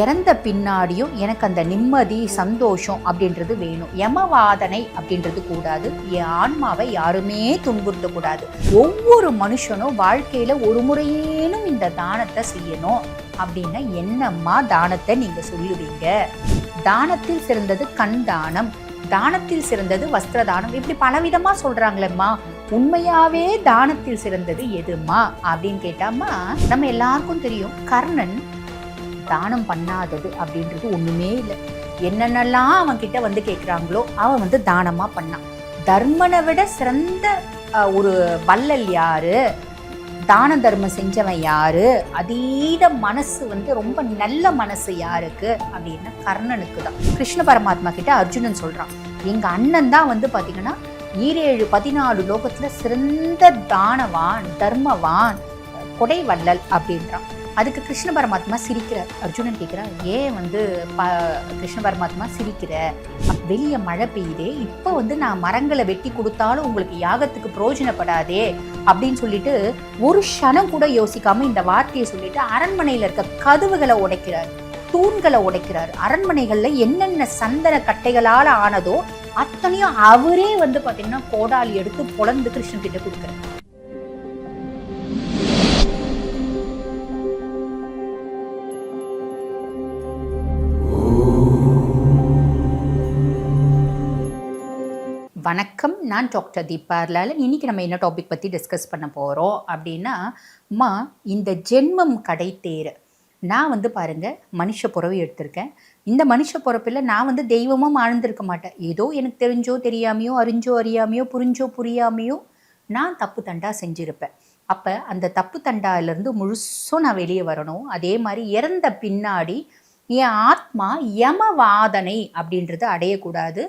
இறந்த பின்னாடியும் எனக்கு அந்த நிம்மதி சந்தோஷம் அப்படின்றது வேணும். யமவாதனை அப்படின்றது கூடாது. என் ஆன்மாவை யாருமே துன்புறுத்தக்கூடாது ஒவ்வொரு மனுஷனும் வாழ்க்கையில ஒரு முறையேனும் இந்த தானத்தை செய்யணும் அப்படின்னா என்னம்மா தானத்தை நீங்க சொல்லுவீங்க? தானத்தில் சிறந்தது கண் தானம். தானத்தில் சிறந்தது வஸ்திர தானம். இப்படி பலவிதமா சொல்றாங்களேம்மா. உண்மையாவே தானத்தில் சிறந்தது எதுமா அப்படின்னு கேட்டாமா நம்ம எல்லாருக்கும் தெரியும். கர்ணன் தானம் பண்ணாதது அப்படின்றது ஒன்றுமே இல்லை. என்னென்னலாம் அவன் கிட்ட வந்து கேட்குறாங்களோ அவன் வந்து தானமாக பண்ணான். தர்மனை விட சிறந்த ஒரு வள்ளல் யாரு? தான தர்மம் செஞ்சவன் யாரு? அதீத மனசு வந்து ரொம்ப நல்ல மனசு யாருக்கு? அப்படின்னா கர்ணனுக்கு தான் கிருஷ்ண பரமாத்மா கிட்ட அர்ஜுனன் சொல்றான். எங்க அண்ணன் தான் வந்து பாத்தீங்கன்னா ஈரேழு பதினாலு லோகத்துல சிறந்த தானவான் தர்மவான் கொடை வள்ளல் அப்படின்றான். அதுக்கு கிருஷ்ண பரமாத்மா சிரிக்கிறார். அர்ஜுனன் கேட்குறான் ஏன் வந்து ப கிருஷ்ண பரமாத்மா சிரிக்கிற? வெளியே மழை பெய்யுதே. இப்போ வந்து நான் மரங்களை வெட்டி கொடுத்தாலும் உங்களுக்கு யாகத்துக்கு பிரயோஜனப்படாதே. அப்படின்னு சொல்லிட்டு ஒரு க்ஷணம் கூட யோசிக்காம இந்த வார்த்தையை சொல்லிட்டு அரண்மனையில் இருக்க கதவுகளை உடைக்கிறார். தூண்களை உடைக்கிறார். அரண்மனைகளில் என்னென்ன சந்தன கட்டைகளால் ஆனதோ அத்தனையும் அவரே வந்து பார்த்தீங்கன்னா கோடாலி எடுத்து பொழந்து கிருஷ்ணன் கிட்ட கொடுக்குறாரு. வணக்கம். நான் டாக்டர் தீபா லாலன் இன்னைக்கு நம்ம என்ன டாபிக் பற்றி டிஸ்கஸ் பண்ண போகிறோம் அப்படின்னா அம்மா இந்த ஜென்மம் கடை தேர். நான் வந்து பாருங்கள் மனுஷ புறவை எடுத்திருக்கேன். இந்த மனுஷ பிறப்பில் நான் வந்து தெய்வமும் ஆழ்ந்திருக்க மாட்டேன். ஏதோ எனக்கு தெரிஞ்சோ தெரியாமையோ அறிஞ்சோ அறியாமையோ புரிஞ்சோ புரியாமையோ நான் தப்பு தண்டா செஞ்சுருப்பேன். அப்போ அந்த தப்பு தண்டாலேருந்து முழுசும் நான் வெளியே வரணும். அதே மாதிரி இறந்த பின்னாடி என் ஆத்மா யமவாதனை அப்படின்றத அடையக்கூடாது.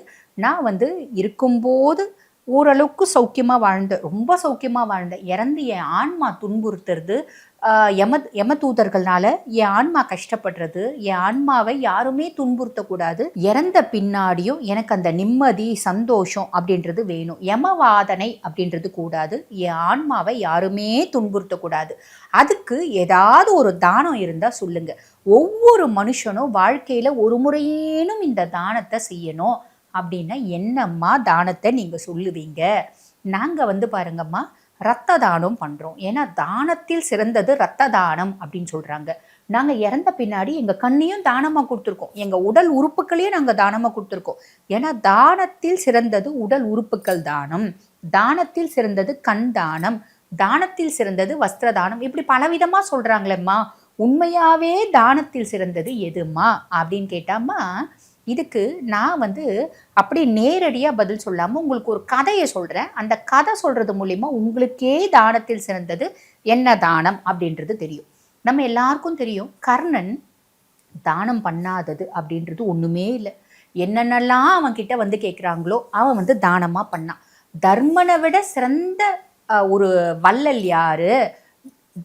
நான் வந்து இருக்கும்போது ஓரளவுக்கு சௌக்கியமாக வாழ்ந்தேன் ரொம்ப சௌக்கியமாக வாழ்ந்தேன் இறந்து என் ஆன்மா துன்புறுத்துறது ஆஹ் யம யம தூதர்கள்னால என் ஆன்மா கஷ்டப்படுறது என் ஆன்மாவை யாருமே துன்புறுத்தக்கூடாது. இறந்த பின்னாடியும் எனக்கு அந்த நிம்மதி சந்தோஷம் அப்படின்றது வேணும். யமவாதனை அப்படின்றது கூடாது. என் ஆன்மாவை யாருமே துன்புறுத்தக்கூடாது. அதுக்கு ஏதாவது ஒரு தானம் இருந்தால் சொல்லுங்கள் ஒவ்வொரு மனுஷனும் வாழ்க்கையில் ஒரு முறையேனும் இந்த தானத்தை செய்யணும். அப்படின்னா என்னம்மா தானத்தை நீங்கள் சொல்லுவீங்க? நாங்கள் வந்து பாருங்கம்மா ரத்த தானம் பண்ணுறோம் ஏன்னா தானத்தில் சிறந்தது ரத்த தானம் அப்படின்னு சொல்கிறாங்க நாங்கள் இறந்த பின்னாடி எங்கள் கண்ணையும் தானமாக கொடுத்துருக்கோம். எங்கள் உடல் உறுப்புகளையும் நாங்கள் தானமாக கொடுத்துருக்கோம். ஏன்னா தானத்தில் சிறந்தது உடல் உறுப்புகள் தானம். தானத்தில் சிறந்தது கண் தானம். தானத்தில் சிறந்தது வஸ்திர தானம். இப்படி பலவிதமாக சொல்கிறாங்களேம்மா உண்மையாகவே தானத்தில் சிறந்தது எதுமா அப்படின்னு கேட்டாம்மா இதுக்கு நான் வந்து அப்படி நேரடியாக பதில் சொல்லாமல் உங்களுக்கு ஒரு கதையை சொல்கிறேன் அந்த கதை சொல்கிறது மூலிமா உங்களுக்கே தானத்தில் சிறந்தது என்ன தானம் அப்படின்றது தெரியும். நம்ம எல்லாருக்கும் தெரியும் கர்ணன் தானம் பண்ணாதது அப்படின்றது ஒன்றுமே இல்லை. என்னென்னலாம் அவன் கிட்ட வந்து கேட்குறாங்களோ அவன் வந்து தானமாக பண்ணான். தர்மனை விட சிறந்த ஒரு வள்ளல் யாரு?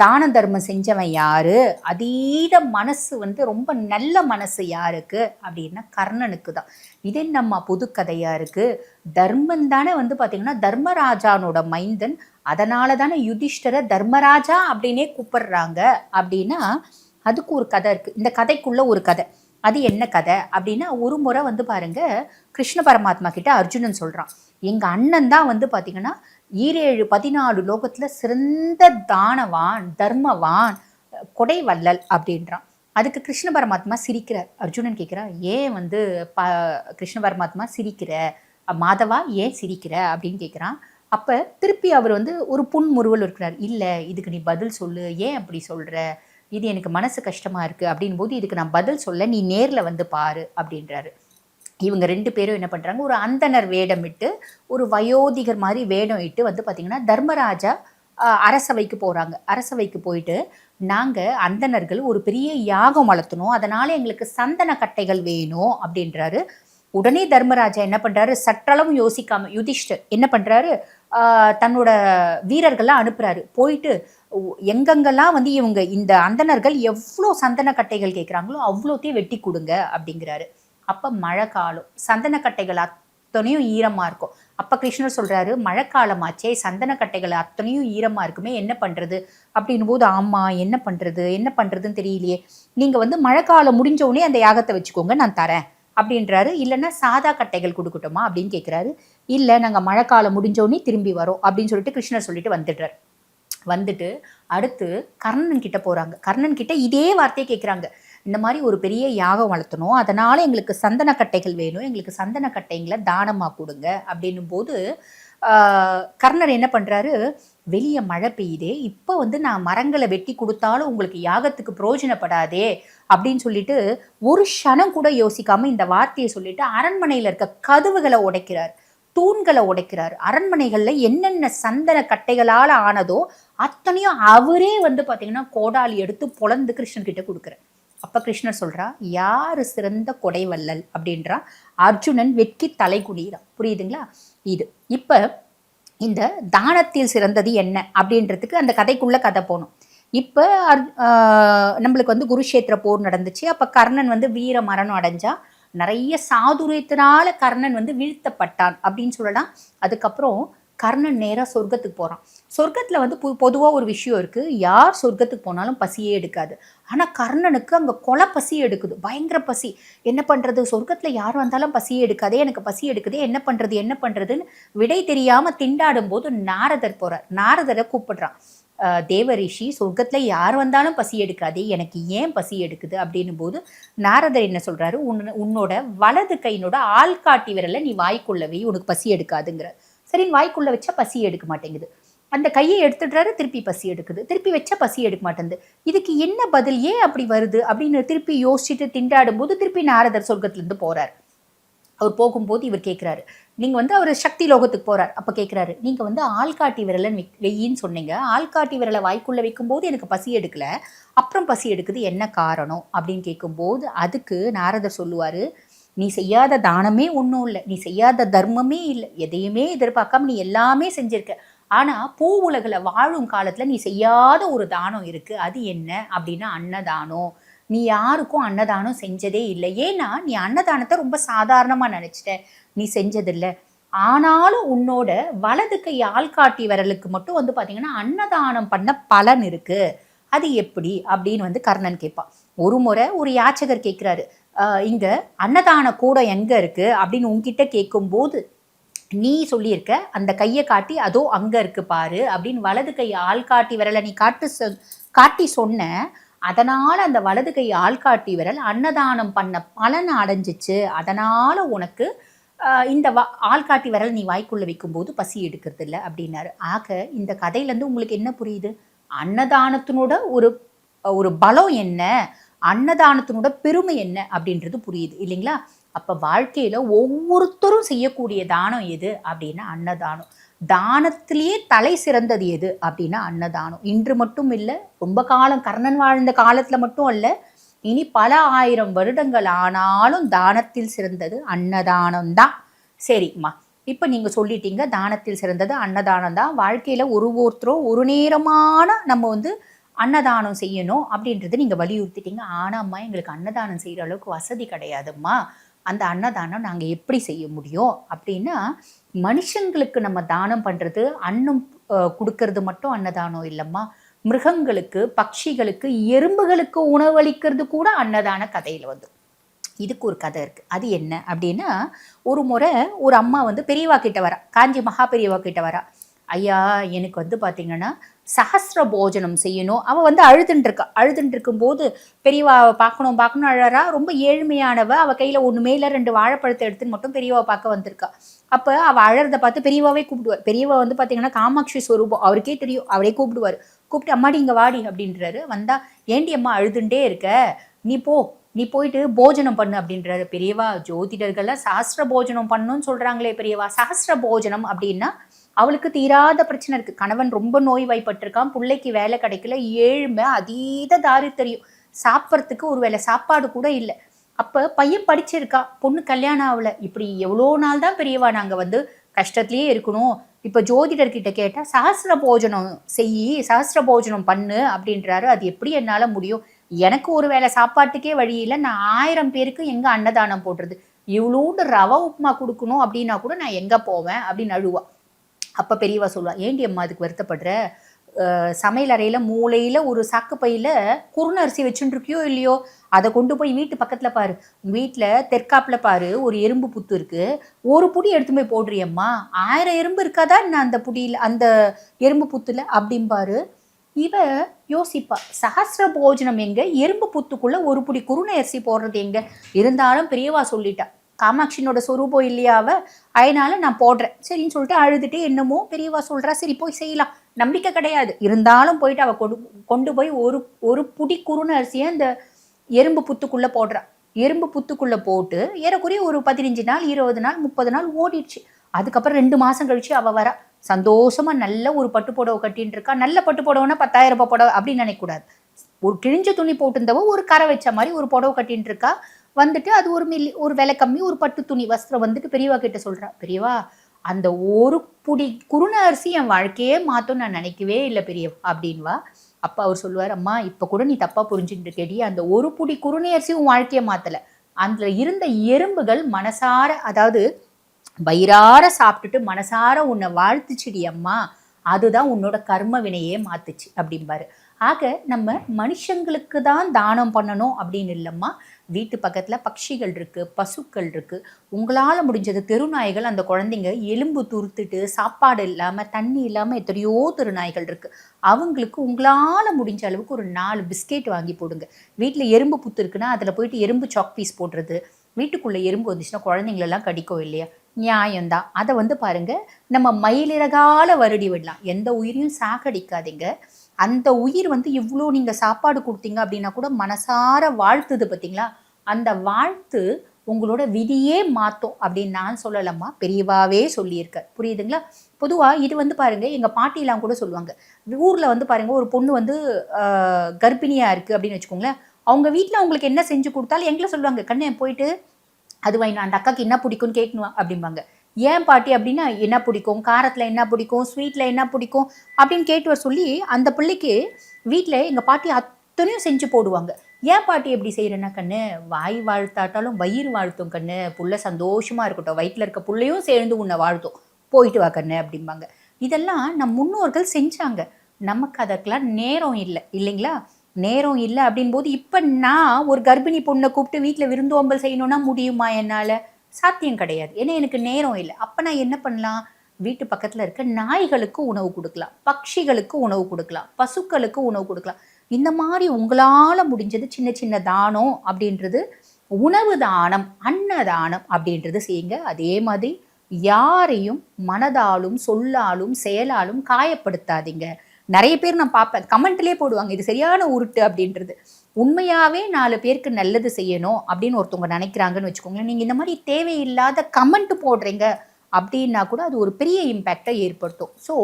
தான தர்மம் செஞ்சவன் யாரு? அதீத மனசு வந்து ரொம்ப நல்ல மனசு யாருக்கு? அப்படின்னா கர்ணனுக்கு தான் இது என்னம்மா புது கதையாக இருக்கு? தர்மன் தானே வந்து பார்த்திங்கன்னா தர்மராஜானோட மைந்தன். அதனால தானே யுதிஷ்டரை தர்மராஜா அப்படின்னே கூப்பிடுறாங்க. அப்படின்னா அதுக்கு ஒரு கதை இருக்கு. இந்த கதைக்குள்ள ஒரு கதை. அது என்ன கதை அப்படின்னா ஒரு முறை வந்து பாருங்க கிருஷ்ண பரமாத்மா கிட்ட அர்ஜுனன் சொல்றான். எங்க அண்ணன் தான் வந்து பாத்தீங்கன்னா ஈரேழு பதினாலு லோகத்துல சிறந்த தானவான் தர்மவான் கொடைவள்ளல் அப்படின்றான். அதுக்கு கிருஷ்ண பரமாத்மா சிரிக்கிறார். அர்ஜுனன் கேட்குறான் ஏன் வந்து ப கிருஷ்ண பரமாத்மா சிரிக்கிற? மாதவா ஏன் சிரிக்கிற? அப்படின்னு கேட்குறான் அப்போ திருப்பி அவர் வந்து ஒரு புன்முறுவல் இருக்கிறார். இல்லை இதுக்கு நீ பதில் சொல்லு. ஏன் அப்படி சொல்கிற இது எனக்கு மனசு கஷ்டமாக இருக்குது அப்படின் போது இதுக்கு நான் பதில் சொல்ல நீ நேரில் வந்து பாரு அப்படின்றாரு. இவங்க ரெண்டு பேரும் என்ன பண்ணுறாங்க ஒரு அந்தனர் வேடம் இட்டு ஒரு வயோதிகர் மாதிரி வேடம் இட்டு வந்து பார்த்திங்கன்னா தர்மராஜா அரசவைக்கு போகிறாங்க அரசவைக்கு போயிட்டு நாங்கள் அந்தணர்கள் ஒரு பெரிய யாகம் வளர்த்தணும் அதனால் எங்களுக்கு சந்தன கட்டைகள் வேணும் அப்படின்றாரு. உடனே தர்மராஜா என்ன பண்ணுறாரு சற்றளவும் யோசிக்காமல் யுதிஷ்டர் என்ன பண்ணுறாரு தன்னோட வீரர்கள்லாம் அனுப்புகிறாரு போயிட்டு எங்கெங்கெல்லாம் வந்து இவங்க இந்த அந்தணர்கள் எவ்வளோ சந்தன கட்டைகள் கேட்குறாங்களோ அவ்வளோத்தையும் வெட்டி கொடுங்க அப்படிங்கிறாரு. அப்போ மழை காலம் சந்தன கட்டைகள் அத்தனையும் ஈரமாக இருக்கும். அப்போ கிருஷ்ணர் சொல்கிறாரு மழைக்காலமாச்சே சந்தன கட்டைகள் அத்தனையும் ஈரமாக இருக்குமே என்ன பண்ணுறது அப்படின்னும் போது ஆமாம் என்ன பண்ணுறது என்ன பண்ணுறதுன்னு தெரியலையே. நீங்கள் வந்து மழைக்காலம் முடிஞ்சவுடனே அந்த யாகத்தை வச்சுக்கோங்க நான் தரேன். அப்படின்றாரு. இல்லைன்னா சாதா கட்டைகள் கொடுக்கட்டுமா? அப்படின்னு கேட்குறாரு. இல்லை நாங்கள் மழைக்காலம் முடிஞ்சோடனே திரும்பி வரோம் அப்படின்னு சொல்லிட்டு கிருஷ்ணர் சொல்லிட்டு வந்துடுறாரு. வந்துட்டு அடுத்து கர்ணன் கிட்ட போகிறாங்க கர்ணன் கிட்ட இதே வார்த்தையை கேட்குறாங்க இந்த மாதிரி ஒரு பெரிய யாகம் வளர்த்தணும். அதனால் எங்களுக்கு சந்தன கட்டைகள் வேணும். எங்களுக்கு சந்தன கட்டைங்களை தானமாக கொடுங்க. அப்படின்னும் போது கர்ணர் என்ன பண்ணுறாரு வெளியே மழை பெய்யுதே. இப்போ வந்து நான் மரங்களை வெட்டி கொடுத்தாலும் உங்களுக்கு யாகத்துக்கு பிரயோஜனப்படாதே அப்படின்னு சொல்லிட்டு ஒரு க்ஷணம் கூட யோசிக்காமல் இந்த வார்த்தையை சொல்லிட்டு அரண்மனையில் இருக்க கதவுகளை உடைக்கிறார். தூண்களை உடைக்கிறார். அரண்மனைகளில் என்னென்ன சந்தன கட்டைகளால் ஆனதோ அத்தனையும் அவரே வந்து பார்த்தீங்கன்னா கோடாலி எடுத்து பொலந்து கிருஷ்ணன்கிட்ட கொடுக்குறார். அப்போ கிருஷ்ணர் சொல்கிறா யார் சிறந்த கொடைவல்லல் அப்படின்றா. அர்ஜுனன் வெட்கி தலை குனிகிறான் புரியுதுங்களா? இது. இப்போ இந்த தானத்தில் சிறந்தது என்ன? அப்படின்றதுக்கு அந்த கதைக்குள்ளே கதை போகணும். இப்போ நம்மளுக்கு வந்து குருஷேத்திர போர் நடந்துச்சு. அப்போ கர்ணன் வந்து வீர மரணம் அடைஞ்சா நிறைய சாதுரியத்தினால கர்ணன் வந்து வீழ்த்தப்பட்டான் அப்படின்னு சொல்லலாம். அதுக்கப்புறம் கர்ணன் நேராக சொர்க்கத்துக்கு போகிறான் சொர்க்கத்தில் வந்து பொ பொதுவாக ஒரு விஷயம் இருக்குது யார் சொர்க்கத்துக்கு போனாலும் பசியே எடுக்காது. ஆனால் கர்ணனுக்கு அங்கே கொலை பசி எடுக்குது. பயங்கர பசி. என்ன பண்ணுறது சொர்க்கத்தில் யார் வந்தாலும் பசியே எடுக்காதே எனக்கு பசி எடுக்குதே என்ன பண்ணுறது என்ன பண்ணுறதுன்னு விடை தெரியாமல் திண்டாடும் போது நாரதர் போகிறார் நாரதரை கூப்பிடுறான். தேவ ரிஷி சொர்க்கத்தில் யார் வந்தாலும் பசி எடுக்காதே எனக்கு ஏன் பசி எடுக்குது? அப்படின்னும் போது நாரதர் என்ன சொல்கிறாரு உன் உன்னோட வலது கையினோட ஆள்காட்டி விரலை நீ வாய்க்குள்ளவே உனக்கு பசி எடுக்காதுங்கிற சரின்னு வாய்க்குள்ளே வச்சா பசி எடுக்க மாட்டேங்குது. அந்த கையை எடுத்துடுறாரு திருப்பி பசி எடுக்குது. திருப்பி வச்சா பசி எடுக்க மாட்டேங்குது. இதுக்கு என்ன பதில்? ஏன் அப்படி வருது? அப்படின்னு திருப்பி யோசிச்சுட்டு திண்டாடும் போது திருப்பி நாரதர் சொர்க்கத்துலேருந்து போகிறார் அவர் போகும்போது இவர் கேட்குறாரு நீங்கள் வந்து அவர் சக்தி லோகத்துக்கு போகிறார் அப்போ கேட்குறாரு நீங்கள் வந்து ஆள்காட்டி விரலை வெ- வெய்யின்னு சொன்னீங்க. ஆள்காட்டி விரலை வாய்க்குள்ளே வைக்கும்போது எனக்கு பசி எடுக்கல. அப்புறம் பசி எடுக்குது என்ன காரணம்? அப்படின்னு கேட்கும்போது அதுக்கு நாரதர் சொல்லுவார் நீ செய்யாத தானமே ஒன்றும் இல்லை. நீ செய்யாத தர்மமே இல்லை. எதையுமே எதிர்பார்க்காம நீ எல்லாமே செஞ்சிருக்க. ஆனால் பூ உலகில் வாழும் காலத்தில் நீ செய்யாத ஒரு தானம் இருக்குது அது என்ன? அப்படின்னா அன்னதானம். நீ யாருக்கும் அன்னதானம் செஞ்சதே இல்லை. ஏன்னா நீ அன்னதானத்தை ரொம்ப சாதாரணமாக நினச்சிட்ட. நீ செஞ்சதில்லை. ஆனாலும் உன்னோட வலது கை ஆள்காட்டி விரலுக்கு மட்டும் வந்து பார்த்தீங்கன்னா அன்னதானம் பண்ண பலன் இருக்குது அது எப்படி? அப்படின்னு வந்து கர்ணன் கேட்பான். ஒரு முறை ஒரு யாச்சகர் கேட்குறாரு இங்கே அன்னதான கூடம் எங்கே இருக்குது அப்படின்னு உங்ககிட்ட கேட்கும்போது நீ சொல்லியிருக்க அந்த கையை காட்டி அதோ அங்கே இருக்கு பாரு. அப்படின்னு வலது கை ஆள்காட்டி விரலை நீ காட்டு சொ- காட்டி சொன்ன அதனால் அந்த வலது கை ஆள்காட்டி விரல் அன்னதானம் பண்ண பலன் அடைஞ்சிச்சு. அதனால் உனக்கு இந்த வ ஆள்காட்டி விரல் நீ வாய்க்குள்ள வைக்கும்போது பசி எடுக்கிறது இல்லை அப்படின்னாரு. ஆக இந்த கதையிலேருந்து உங்களுக்கு என்ன புரியுது? அன்னதானத்தினோட ஒரு ஒரு பலம் என்ன? அன்னதானத்தினோட பெருமை என்ன? அப்படின்றது புரியுது இல்லைங்களா? அப்போ வாழ்க்கையில் ஒவ்வொருத்தரும் செய்யக்கூடிய தானம் எது? அப்படின்னா அன்னதானம். தானத்திலேயே தலை சிறந்தது எது அப்படின்னா அன்னதானம். இன்று மட்டும் இல்லை ரொம்ப காலம் கர்ணன் வாழ்ந்த காலத்தில் மட்டும் அல்ல இனி பல ஆயிரம் வருடங்கள் ஆனாலும் தானத்தில் சிறந்தது அன்னதானம் தான். சரிம்மா. இப்போ நீங்கள் சொல்லிட்டீங்க தானத்தில் சிறந்தது அன்னதானம் தான். வாழ்க்கையில் ஒரு ஒருத்தரும் ஒரு நேரமான நம்ம வந்து அன்னதானம் செய்யணும் அப்படின்றத நீங்கள் வலியுறுத்திட்டீங்க. ஆனாம்மா எங்களுக்கு அன்னதானம் செய்கிற அளவுக்கு வசதி கிடையாதும்மா. அந்த அன்னதானம் நாங்கள் எப்படி செய்ய முடியும்? அப்படின்னா மனுஷங்களுக்கு நம்ம தானம் பண்ணுறது அன்னம் கொடுக்கறது மட்டும் அன்னதானம் இல்லைம்மா. மிருகங்களுக்கு பட்சிகளுக்கு எறும்புகளுக்கு உணவளிக்கிறது கூட அன்னதான கதையில் வந்து. இதுக்கு ஒரு கதை இருக்குது அது என்ன? அப்படின்னா ஒரு முறை ஒரு அம்மா வந்து பெரியவா கிட்ட வரா. காஞ்சி மகா பெரியவா கிட்ட வரா. ஐயா எனக்கு வந்து பார்த்தீங்கன்னா சஹஸ்ர போஜனம் செய்யணும். அவள் வந்து அழுதுன்ட்ருக்கா அழுதுன்ட்டு இருக்கும்போது பெரியவாவை பார்க்கணும் பார்க்கணும் அழறா ரொம்ப ஏழ்மையானவ அவள் கையில் ஒன்று மேலே ரெண்டு வாழைப்பழத்தை எடுத்துன்னு மட்டும் பெரியவா பார்க்க வந்திருக்கா. அப்போ அவள் அழறதை பார்த்து பெரியவாவே கூப்பிடுவார் பெரியவா வந்து பார்த்தீங்கன்னா காமாட்சி ஸ்வரூபம். அவருக்கே தெரியும். அவரே கூப்பிடுவார். கூப்பிட்டு அம்மாடி இங்கே வாடி அப்படின்றாரு. வந்தால் ஏண்டி அம்மா அழுதுண்டே இருக்க? நீ போ. நீ போயிட்டு போஜனம் பண்ணு அப்படின்றாரு பெரியவா. ஜோதிடர்கள்லாம் சஹஸ்ர போஜனம் பண்ணுன்னு சொல்கிறாங்களே பெரியவா. சஹஸ்ர போஜனம் அப்படின்னா அவளுக்கு தீராத பிரச்சனை இருக்கு. கணவன் ரொம்ப நோய்வாய்ப்பட்டிருக்கான். பிள்ளைக்கு வேலை கிடைக்கல. ஏழ்மை அதீத தாரித்தரியம். சாப்பிட்றதுக்கு ஒரு வேளை சாப்பாடு கூட இல்லை. அப்போ பையன் படிச்சிருக்கா. பொண்ணு கல்யாணம் ஆகல. இப்படி எவ்வளோ நாள் தான் பெரியவா? நாங்கள் வந்து கஷ்டத்துலேயே இருக்கணும். இப்போ ஜோதிடர்கிட்ட கேட்டால் சஹஸ்ர போஜனம் செய் சஹஸ்ர போஜனம் பண்ணு அப்படின்றாரு. அது எப்படி என்னால் முடியும்? எனக்கு ஒரு வேளை சாப்பாட்டுக்கே வழி இல்லை. நான் ஆயிரம் பேருக்கு எங்கே அன்னதானம் போடுறது? இவ்வளோண்டு ரவ உப்புமா கொடுக்கணும் அப்படின்னா கூட நான் எங்கே போவேன்? அப்படின்னு அழுவா. அப்போ பெரியவா சொல்லுவா ஏண்டி அம்மா அதுக்கு வருத்தப்படுற? சமையலறையில் சமையல் அறையில் மூலையில் ஒரு சாக்கு பையில் குருண அரிசி வச்சுட்டுருக்கியோ இல்லையோ? அதை கொண்டு போய் வீட்டு பக்கத்தில் பாரு. வீட்டில் தெற்காப்பில் பாரு ஒரு எறும்பு புத்து இருக்குது ஒரு புடி எடுத்து போய் போடுறியம்மா ஆயிரம் எறும்பு இருக்காதா என்ன அந்த புடியில் அந்த எறும்பு புத்துல? அப்படிம்பாரு இவ யோசிப்பா சஹஸ்ர போஜனம் எங்க? எறும்பு புத்துக்குள்ள ஒரு புடி குருண அரிசி போடுறது எங்க? இருந்தாலும் பெரியவா சொல்லிட்டா காமாட்சினோட சொரூபம் இல்லையா அவ அதனால நான் போடுறேன். சரின்னு சொல்லிட்டு அழுதுட்டு என்னமோ பெரியவா சொல்றா சரி போய் செய்யலாம். நம்பிக்கை கிடையாது. இருந்தாலும் போயிட்டு அவ கொண்டு கொண்டு போய் ஒரு ஒரு புடி குறுன அரிசியை அந்த எறும்பு புத்துக்குள்ள போடுறா. எறும்பு புத்துக்குள்ள போட்டு ஏறக்குறைய ஒரு பதினஞ்சு நாள் இருபது நாள் முப்பது நாள் ஓடிடுச்சு. அதுக்கப்புறம் ரெண்டு மாசம் கழிச்சு அவ வரா. சந்தோஷமா நல்ல ஒரு பட்டு புடவை கட்டின்னு இருக்கா. நல்ல பட்டு புடவைன்னா பத்தாயிரம் ரூபாய் புடவை அப்படின்னு நினைக்கக்கூடாது. ஒரு கிழிஞ்ச துணி போட்டிருந்தவோ ஒரு கரை வச்ச மாதிரி ஒரு புடவை கட்டின்னு இருக்கா. வந்துட்டு அது ஒரு மில்லி ஒரு விலை கம்மி ஒரு பட்டு துணி வஸ்திரம் வந்துட்டு பெரியவா கிட்ட சொல்றா பெரியவா அந்த ஒரு புடி குருண அரிசி என் வாழ்க்கையே மாற்றும் நான் நினைக்கவே இல்லை பெரியவா அப்படின்வா. அப்பா அவர் சொல்லுவார் அம்மா இப்போ கூட நீ தப்பாக புரிஞ்சுட்டு கேடி அந்த ஒரு புடி குருணை அரிசி உன் வாழ்க்கையை மாற்றலை அதில் இருந்த எறும்புகள் மனசார அதாவது வயிறார சாப்பிட்டுட்டு மனசார உன்னை வாழ்த்துச்சிடி அம்மா அதுதான் உன்னோட கர்ம வினையே மாத்துச்சு அப்படிம்பாரு. ஆக நம்ம மனுஷங்களுக்கு தான் தானம் பண்ணணும் அப்படின்னு இல்லைம்மா. வீட்டு பக்கத்தில் பட்சிகள் இருக்குது பசுக்கள் இருக்குது உங்களால் முடிஞ்சது தெருநாய்கள் அந்த குழந்தைங்க எலும்பு துருத்துட்டு சாப்பாடு இல்லாமல் தண்ணி இல்லாமல் எத்தனையோ தெருநாய்கள் இருக்குது அவங்களுக்கு உங்களால் முடிஞ்ச அளவுக்கு ஒரு நாலு பிஸ்கெட் வாங்கி போடுங்க. வீட்டில் எறும்பு புத்து இருக்குன்னா அதில் போயிட்டு எறும்பு சாக் பீஸ் போடுறது. வீட்டுக்குள்ளே எறும்பு வந்துச்சுன்னா குழந்தைங்களெல்லாம் கடிக்கும் இல்லையா? நியாயம்தான். அதை வந்து பாருங்க நம்ம மயிலிறகால வருடி விடலாம். எந்த உயிரையும் சாகடிக்காதீங்க. அந்த உயிர் வந்து இவ்வளோ நீங்கள் சாப்பாடு கொடுத்தீங்க அப்படின்னா கூட மனசார வாழ்த்துது பார்த்தீங்களா அந்த வாழ்த்து உங்களோட விதியே மாற்றும் அப்படின்னு நான் சொல்லலம்மா. பெரியவாவே சொல்லியிருக்க புரியுதுங்களா? பொதுவாக இது வந்து பாருங்கள் எங்கள் பாட்டிலாம் கூட சொல்லுவாங்க. ஊரில் வந்து பாருங்கள் ஒரு பொண்ணு வந்து கர்ப்பிணியாக இருக்குது அப்படின்னு வச்சுக்கோங்களேன். அவங்க வீட்டில் அவங்களுக்கு என்ன செஞ்சு கொடுத்தாலும் எங்களை சொல்லுவாங்க கண்ணே போயிட்டு அது வாங்கினா அந்த அக்காவுக்கு என்ன பிடிக்கும்னு கேட்கணும் அப்படிம்பாங்க. ஏன் பாட்டி அப்படின்னா என்ன பிடிக்கும்? காரத்தில் என்ன பிடிக்கும்? ஸ்வீட்டில் என்ன பிடிக்கும்? அப்படின்னு கேட்டு வர சொல்லி அந்த பிள்ளைக்கு வீட்டில் எங்கள் பாட்டி அத்தனையும் செஞ்சு போடுவாங்க. ஏன் பாட்டி எப்படி செய்கிறேன்னா கண்ணு? வாய் வாழ்த்தாட்டாலும் வயிறு வாழ்த்தும் கண்ணு. புள்ள சந்தோஷமாக இருக்கட்டும். வயிற்றில் இருக்க புள்ளையும் சேர்ந்து உன்னை வாழ்த்தும். போயிட்டு வா கண்ணு அப்படிம்பாங்க. இதெல்லாம் நம் முன்னோர்கள் செஞ்சாங்க. நமக்கு அதற்கெல்லாம் நேரம் இல்லை. இல்லைங்களா? நேரம் இல்லை அப்படின் போது இப்போ நான் ஒரு கர்ப்பிணி பொண்ணை கூப்பிட்டு வீட்டில் விருந்தோம்பல் செய்யணும்னா முடியுமா என்னால்? சாத்தியம் கிடையாது. ஏன்னா எனக்கு நேரம் இல்லை. அப்போ நான் என்ன பண்ணலாம்? வீட்டு பக்கத்தில் இருக்க நாய்களுக்கு உணவு கொடுக்கலாம். பட்சிகளுக்கு உணவு கொடுக்கலாம். பசுக்களுக்கு உணவு கொடுக்கலாம். இந்த மாதிரி உங்களால் முடிஞ்சது சின்ன சின்ன தானம் அப்படின்றது உணவு தானம் அன்னதானம் அப்படின்றது செய்யுங்க. அதே மாதிரி யாரையும் மனதாலும் சொல்லாலும் செயலாலும் காயப்படுத்தாதீங்க. நிறைய பேர் நான் பார்ப்பேன். கமெண்ட்லேயே போடுவாங்க இது சரியான உருட்டு அப்படின்றது. உண்மையாகவே நாலு பேருக்கு நல்லது செய்யணும் அப்படின்னு ஒருத்தவங்க நினைக்கிறாங்கன்னு வச்சுக்கோங்களேன். நீங்கள் இந்த மாதிரி தேவையில்லாத கமெண்ட் போடுறீங்க அப்படின்னா கூட அது ஒரு பெரிய இம்பேக்டை ஏற்படுத்தும். ஸோ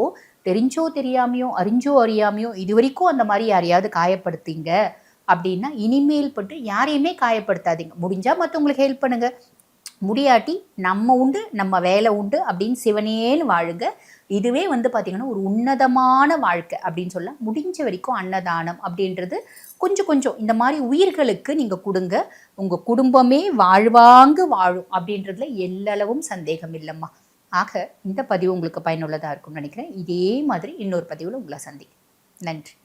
தெரிஞ்சோ தெரியாமையோ அறிஞ்சோ அறியாமையோ இது வரைக்கும் அந்த மாதிரி யாரையாவது காயப்படுத்திங்க அப்படின்னா இனிமேல் பட்டு யாரையுமே காயப்படுத்தாதீங்க. முடிஞ்சால் மற்றவங்களுக்கு ஹெல்ப் பண்ணுங்கள் முடியாட்டி நம்ம உண்டு நம்ம வேலை உண்டு அப்படின்னு சிவனேன்னு வாழுங்க. இதுவே வந்து பார்த்திங்கன்னா ஒரு உன்னதமான வாழ்க்கை அப்படின்னு சொல்ல முடிஞ்ச வரைக்கும் அன்னதானம் அப்படின்றது கொஞ்சம் கொஞ்சம் இந்த மாதிரி உயிர்களுக்கு நீங்கள் கொடுங்க. உங்கள் குடும்பமே வாழ்வாங்கு வாழும் அப்படின்றதுல எல்லளவும் சந்தேகம் இல்லைம்மா. ஆக இந்த பதிவு உங்களுக்கு பயனுள்ளதாக இருக்கும்னு நினைக்கிறேன். இதே மாதிரி இன்னொரு பதிவில் உங்களை சந்தி நன்றி.